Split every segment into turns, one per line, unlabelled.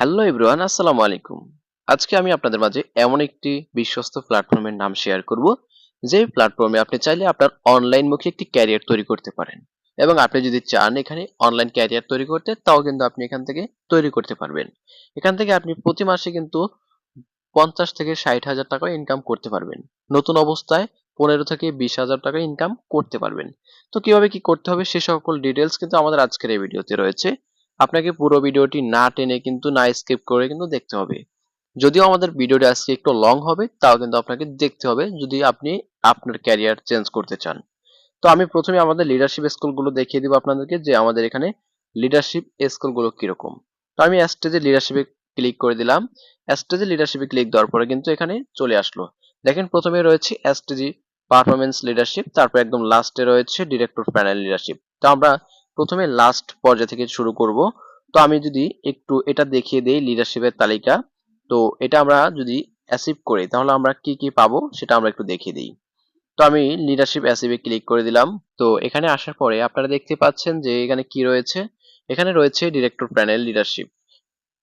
Hello everyone, আসসালামু আলাইকুম। আজকে আমি আপনাদের মাঝে এমন একটি বিশ্বস্ত প্ল্যাটফর্মের নাম শেয়ার করব, যে প্ল্যাটফর্মে আপনি চাইলে আপনার অনলাইন মুখে একটি ক্যারিয়ার তৈরি করতে পারেন। এবং আপনি যদি চান এখানে অনলাইন ক্যারিয়ার তৈরি করতে, তাও কিন্তু আপনি এখান থেকে তৈরি করতে পারবেন। এখান থেকে আপনি প্রতি মাসে কিন্তু পঞ্চাশ থেকে ষাট হাজার টাকা ইনকাম করতে পারবেন। নতুন অবস্থায় পনেরো থেকে বিশ হাজার টাকা ইনকাম করতে পারবেন। তো কীভাবে কি করতে হবে সে সকল ডিটেলস কিন্তু আমাদের আজকের এই ভিডিওতে রয়েছে। আপনাকে পুরো ভিডিওটি না টেনে কিন্তু না স্কিপ করে কিন্তু দেখতে হবে। যদিও আমাদের ভিডিওটা আজকে একটু লং হবে, তাও কিন্তু আপনাকে দেখতে হবে যদি আপনি আপনার ক্যারিয়ার চেঞ্জ করতে চান। তো আমি প্রথমে আমাদের লিডারশিপ স্কুলগুলো দেখিয়ে দিব আপনাদেরকে যে আমাদের এখানে লিডারশিপ স্কুলগুলো কীরকম। তো আমি স্টেজে লিডারশিপে ক্লিক করে দিলাম। স্টেজে লিডারশিপে ক্লিক দেওয়ার পরে কিন্তু এখানে চলে আসলো। দেখেন প্রথমে রয়েছে এসটিজি পারফরমেন্স লিডারশিপ তারপর একদম লাস্টে রয়েছে ডিরেক্টর প্যানেল লিডারশিপ তো আমরা প্রথমে লাস্ট পর্যায় থেকে শুরু করব। তো আমি যদি একটু এটা দেখিয়ে দেই লিডারশিপের তালিকা, তো এটা আমরা যদি অ্যাসিভ করি, তাহলে আমরা কি কি পাবো সেটা আমরা একটু দেখিয়ে দিই। তো আমি লিডারশিপ অ্যাসিভে ক্লিক করে দিলাম। তো এখানে আসার পরে আপনারা দেখতে পাচ্ছেন যে এখানে কি রয়েছে? এখানে রয়েছে ডিরেক্টর প্যানেল লিডারশিপ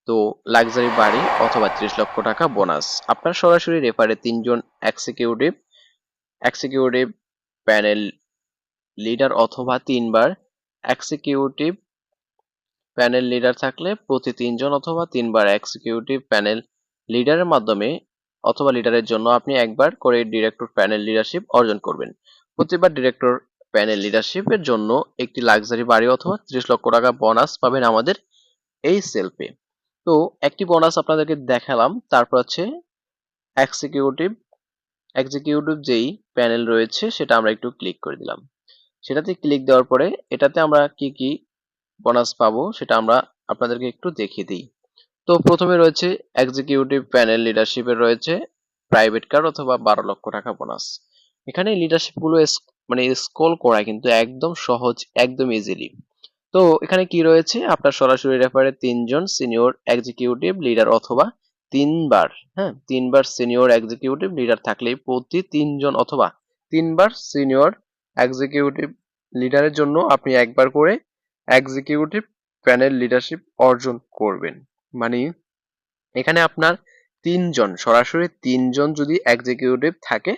তো লাক্সারি বাড়ি অথবা ত্রিশ লক্ষ টাকা বোনাস আপনার সরাসরি রেফারে তিনজন এক্সিকিউটিভ এক্সিকিউটিভ প্যানেল লিডার অথবা তিনবার এক্সিকিউটিভ প্যানেল লিডার থাকলে প্রতি তিনজন অথবা তিনবার এক্সিকিউটিভ প্যানেল লিডারের মাধ্যমে অথবা লিডারের জন্য আপনি একবার করে ডিরেক্টর প্যানেল লিডারশিপ অর্জন করবেন। প্রতিবার ডিরেক্টর প্যানেল লিডারশিপের জন্য একটি লাক্সারি বাড়ি অথবা ত্রিশ লক্ষ টাকা বোনাস পাবেন আমাদের এই সেলফে তো একটি বোনাস আপনাদেরকে দেখালাম, তারপর হচ্ছে এক্সিকিউটিভ এক্সিকিউটিভ যেই প্যানেল রয়েছে সেটা আমরা একটু ক্লিক করে দিলাম। সেটাতে ক্লিক দেওয়ার পরে এটাতে আমরা কি কি বোনাস পাবো সেটা আমরা আপনাদেরকে একটু দেখিয়ে দিই। তো প্রথমে রয়েছে এক্সিকিউটিভ প্যানেল লিডারশিপের রয়েছে প্রাইভেট কার অথবা বারো লক্ষ টাকা বোনাস এখানে লিডারশিপগুলো মানে স্কোল করা কিন্তু একদম সহজ, একদম ইজিলি তো এখানে কি রয়েছে? আপনার সরাসরি রেফারে তিনজন সিনিয়র এক্সিকিউটিভ লিডার অথবা তিনবার হ্যাঁ তিনবার সিনিয়র এক্সিকিউটিভ লিডার থাকলে প্রতি তিনজন অথবা তিনবার সিনিয়র এক্সিকিউটিভ লিডারের জন্য আপনি একবার করে এক্সিকিউটিভ প্যানেল লিডারশিপ অর্জন করবেন। মানে এখানে আপনার তিনজন, সরাসরি তিনজন যদি এক্সিকিউটিভ থাকে,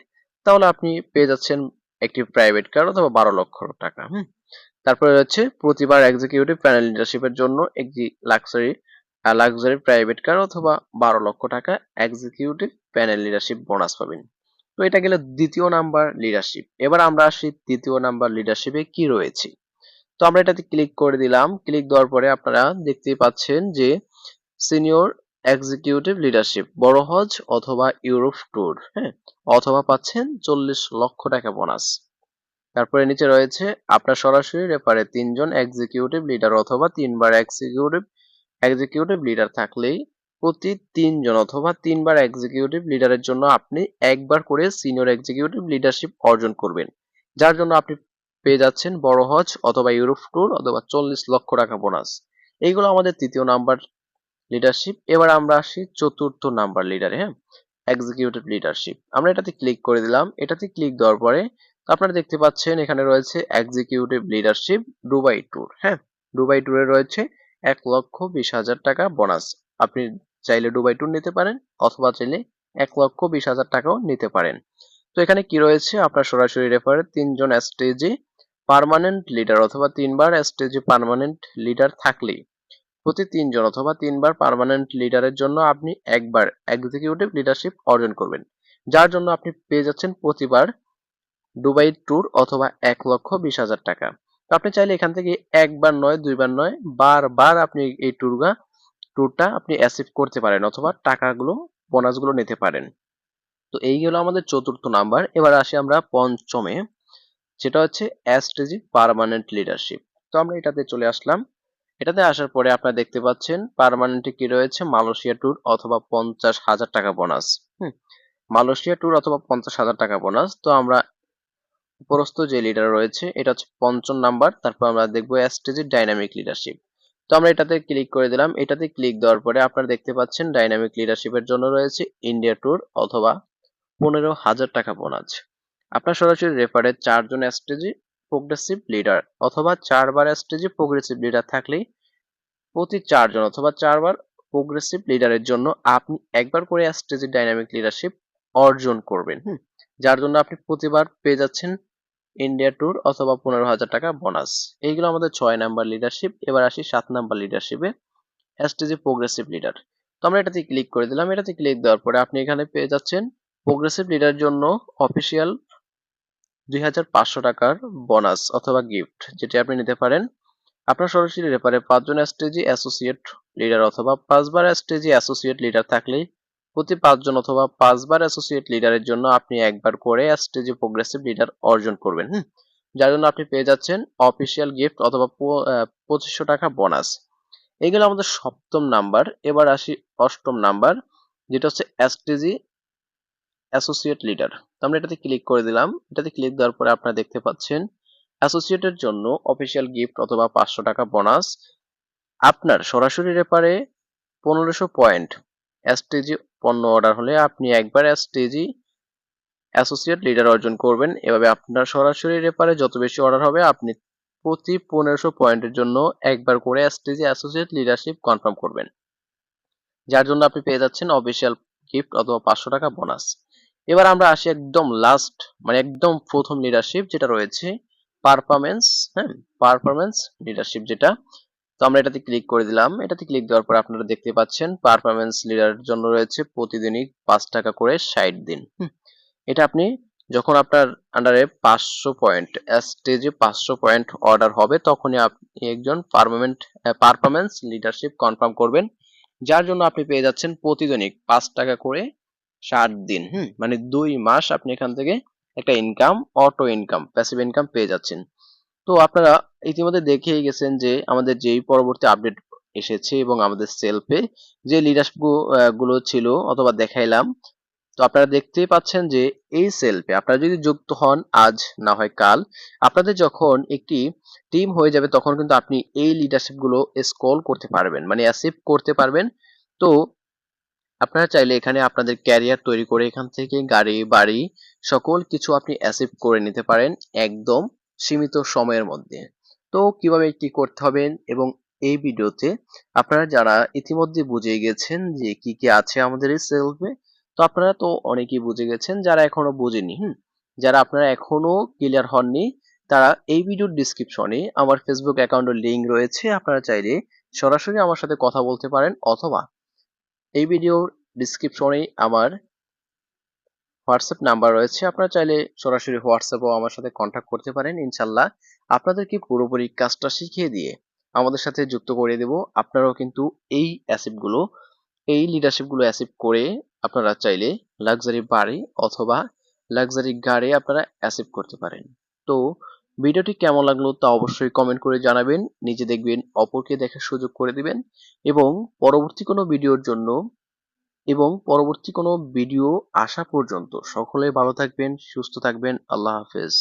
তাহলে আপনি পেয়ে যাচ্ছেন একটি প্রাইভেট কার অথবা বারো লক্ষ টাকা, হুম? তারপরে হচ্ছে প্রতিবার এক্সিকিউটিভ প্যানেল লিডারশিপের জন্য একটি লাক্সারি লাক্সারি প্রাইভেট কার অথবা বারো লক্ষ টাকা এক্সিকিউটিভ প্যানেল লিডারশিপ বোনাস পাবেন। তো এটা গেল দ্বিতীয় নাম্বার লিডারশিপ এবার আমরা আসি তৃতীয় নাম্বার লিডারশিপে কি রয়েছে। তো আমরা এটাতে ক্লিক করে দিলাম। ক্লিক দেওয়ার পরে আপনারা দেখতেই পাচ্ছেন যে সিনিয়র এক্সিকিউটিভ লিডারশিপ বড় হজ অথবা ইউরোপ ট্যুর হ্যাঁ? অথবা পাচ্ছেন চল্লিশ লক্ষ টাকা বোনাস তারপরে নিচে রয়েছে, আপনার সরাসরি রেফারে তিনজন এক্সিকিউটিভ লিডার অথবা তিনবার এক্সিকিউটিভ এক্সিকিউটিভ লিডার থাকলেই প্রতি তিনজন অথবা তিনবার এক্সিকিউটিভ লিডারের জন্য আপনি একবার করে সিনিয়র এক্সিকিউটিভ লিডারশিপ অর্জন করবেন। যার জন্য আপনি পেয়ে যাচ্ছেন বড় হজ অথবা ইউরোপ ট্যুর অথবা চল্লিশ লক্ষ টাকা বোনাস এইগুলো আমাদের তৃতীয় নাম্বার লিডারশিপ এবার আমরা আসি চতুর্থ নাম্বার লিডারে হ্যাঁ? এক্সিকিউটিভ লিডারশিপ আমরা এটাতে ক্লিক করে দিলাম। এটাতে ক্লিক দেওয়ার পরে আপনারা দেখতে পাচ্ছেন এখানে রয়েছে এক্সিকিউটিভ লিডারশিপ দুবাই ট্যুর হ্যাঁ? দুবাই ট্যুরে রয়েছে এক লক্ষ বিশ হাজার টাকা বোনাস আপনি চাইলে ডুবাই ট্যুর নিতে পারেন অথবা চাইলে এক লক্ষ বিশ হাজার টাকাও নিতে পারেন। তো এখানে কি রয়েছে? আপনার সরাসরি রেফারে তিনজন স্টেজে পার্মানেন্ট লিডার অথবা তিনবার স্টেজে পার্মানেন্ট লিডার থাকলেই। প্রতি তিনজন অথবা তিনবার পার্মানেন্ট লিডারের জন্য আপনি একবার এক্সিকিউটিভ লিডারশিপ অর্জন করবেন। যার জন্য আপনি পেয়ে যাচ্ছেন প্রতিবার দুবাই ট্যুর অথবা এক লক্ষ বিশ হাজার টাকা। তো আপনি চাইলে এখান থেকে একবার নয়, দুইবার নয়, বারবার আপনি এই ট্যুরগা ট্যুরটা আপনি অ্যাসিভ করতে পারেন অথবা টাকাগুলো বোনাসগুলো নিতে পারেন। তো এই গেল আমাদের চতুর্থ নাম্বার। এবার আসি আমরা পঞ্চমে, যেটা হচ্ছে অ্যাস্ট্রেজি পারমানেন্ট লিডারশিপ তো আমরা এটাতে চলে আসলাম। এটাতে আসার পরে আপনারা দেখতে পাচ্ছেন পারমানেন্টে কি রয়েছে? মালয়েশিয়া ট্যুর অথবা পঞ্চাশ হাজার টাকা বোনাস হুম, মালয়েশিয়া ট্যুর অথবা পঞ্চাশ হাজার টাকা বোনাস তো আমরা উপরস্থ যে লিডার রয়েছে, এটা হচ্ছে পঞ্চম নাম্বার। তারপর আমরা দেখব স্টেজের ডাইনামিক লিডারশিপ তো আমরা এটাতে ক্লিক করে দিলাম। এটাতে ক্লিক দেওয়ার পরে আপনারা দেখতে পাচ্ছেন ডাইনামিক লিডারশিপের জন্য রয়েছে ইন্ডিয়া ট্যুর অথবা পনেরো হাজার টাকা বোনাস আপনার সরাসরি রেফারে চারজন স্টেজে প্রোগ্রেসিভ লিডার অথবা চারবার স্টেজে প্রোগ্রেসিভ লিডার থাকলেই প্রতি চারজন অথবা চারবার প্রোগ্রেসিভ লিডারের জন্য আপনি একবার করে স্টেজে ডাইনামিক লিডারশিপ অর্জন করবেন। হুম, যার জন্য আপনি প্রতিবার পেয়ে যাচ্ছেন ইন্ডিয়া ট্যুর অথবা পনেরো হাজার টাকা বোনাস এইগুলো আমাদের ছয় নাম্বার লিডারশিপ এবার আসি সাত নাম্বার লিডারশিপে এসটিজি প্রোগ্রেসিভ লিডার তো আমরা এটাতে ক্লিক করে দিলাম। এটাতে ক্লিক দেওয়ার পরে আপনি এখানে পেয়ে যাচ্ছেন প্রোগ্রেসিভ লিডার জন্য অফিসিয়াল দুই হাজার পাঁচশো টাকার বোনাস অথবা গিফট যেটি আপনি নিতে পারেন। আপনার সরাসরি রেপারে পাঁচজন এসটিজি অ্যাসোসিয়েট লিডার অথবা পাঁচবার এসটিজি অ্যাসোসিয়েট লিডার থাকলেই প্রতি পাঁচজন অথবা পাঁচবার অ্যাসোসিয়েট লিডারের জন্য আপনি একবার করে এসটিজি প্রোগ্রেসিভ লিডার অর্জন করবেন, হুম? যার জন্য আপনি পেয়ে যাচ্ছেন অফিসিয়াল গিফট অথবা পঁচিশশো টাকা বোনাস এগুলো আমাদের সপ্তম নাম্বার এবার আসি অষ্টম নাম্বার যেটা হচ্ছে এসটিজি অ্যাসোসিয়েট লিডার তো আমরা এটাতে ক্লিক করে দিলাম। এটাতে ক্লিক দেওয়ার পরে আপনারা দেখতে পাচ্ছেন অ্যাসোসিয়েটের জন্য অফিসিয়াল গিফট অথবা পাঁচশো টাকা বোনাস আপনার সরাসরি রেপারে পনেরোশো পয়েন্ট এসটিজি পণ্য অর্ডার হলে আপনি একবার এসটিজি অ্যাসোসিয়েট লিডার অর্জন করবেন। এভাবে আপনার সরাসরি রেপারে যত বেশি অর্ডার হবে, আপনি প্রতি পনেরোশো পয়েন্টের জন্য একবার করে এসটিজি অ্যাসোসিয়েট লিডারশিপ কনফার্ম করবেন। যার জন্য আপনি পেয়ে যাচ্ছেন অফিসিয়াল গিফট অথবা পাঁচশো টাকা বোনাস এবার আমরা আসি একদম লাস্ট মানে একদম প্রথম লিডারশিপ যেটা রয়েছে পারফরমেন্স হ্যাঁ পারফরমেন্স লিডারশিপ যেটা। তো আমরা এটাতে ক্লিক করে দিলাম। এটাতে ক্লিক দেওয়ার পর আপনারা দেখতে পাচ্ছেন পারফরমেন্স লিডারের জন্য রয়েছে প্রতিদিনই পাঁচ টাকা করে ষাট দিন। এটা আপনি যখন আপনার আন্ডারে পাঁচশো পয়েন্ট স্টেজে পাঁচশো পয়েন্ট অর্ডার হবে, তখনই আপনি একজন পারমানেন্ট পারফরমেন্স লিডারশিপ কনফার্ম করবেন। যার জন্য আপনি পেয়ে যাচ্ছেন প্রতিদিনই পাঁচ টাকা করে ষাট দিন। হুম মানে দুই মাস আপনি এখান থেকে একটা income auto income passive income পেয়ে যাচ্ছেন। তো আপনারা ইতিমধ্যে দেখেই গেছেন যে আমাদের যেই পরবর্তী আপডেট এসেছে এবং আমাদের সেলফে যে লিডারশিপগুলো ছিল অথবা দেখাইলাম, তো আপনারা দেখতেই পাচ্ছেন যে এই সেলফে আপনারা যদি যুক্ত হন আজ, না হয় কাল, আপনাদের যখন একটি টিম হয়ে যাবে তখন কিন্তু আপনি এই লিডারশিপগুলো স্কল করতে পারবেন মানে অ্যাসিভ করতে পারবেন। তো আপনারা চাইলে এখানে আপনাদের ক্যারিয়ার তৈরি করে এখান থেকে গাড়ি, বাড়ি সকল কিছু আপনি অ্যাসিভ করে নিতে পারেন একদম। সীমিত সময়ের মধ্যে। তো কীভাবে কি করতে হবে এবং এই ভিডিওতে আপনারা যারা ইতিমধ্যে বুঝে গেছেন যে কি কি আছে আমাদের এই সেলফে তো আপনারা তো অনেকেই বুঝে গেছেন, যারা এখনও বুঝেনি, হুম? যারা আপনারা এখনও ক্লিয়ার হননি, তারা এই ভিডিওর ডিসক্রিপশনে আমার ফেসবুক অ্যাকাউন্টের লিঙ্ক রয়েছে, আপনারা চাইলে সরাসরি আমার সাথে কথা বলতে পারেন অথবা এই ভিডিওর ডিসক্রিপশনে আমার হোয়াটসঅ্যাপ নাম্বার রয়েছে। আপনারা চাইলে সরাসরি হোয়াটসঅ্যাপও আমার সাথে কন্ট্যাক্ট করতে পারেন। ইনশাল্লাহ আপনাদেরকে পুরোপুরি কাজটা শিখিয়ে দিয়ে আমাদের সাথে যুক্ত করে দেব, আপনারাও কিন্তু এই অ্যাসিপগুলো এই লিডারশিপগুলো অ্যাসিভ করে আপনারা চাইলে লাক্সারি বাড়ি অথবা লাক্সারি গাড়ি আপনারা অ্যাসিভ করতে পারেন। তো ভিডিওটি কেমন লাগল তা অবশ্যই কমেন্ট করে জানাবেন। নিজে দেখবেন, অপরকে দেখার সুযোগ করে দিবেন এবং পরবর্তী কোনো ভিডিওর জন্য এবং পরবর্তী কোনো ভিডিও আসা পর্যন্ত সকলে ভালো থাকবেন সুস্থ থাকবেন। আল্লাহ হাফেজ।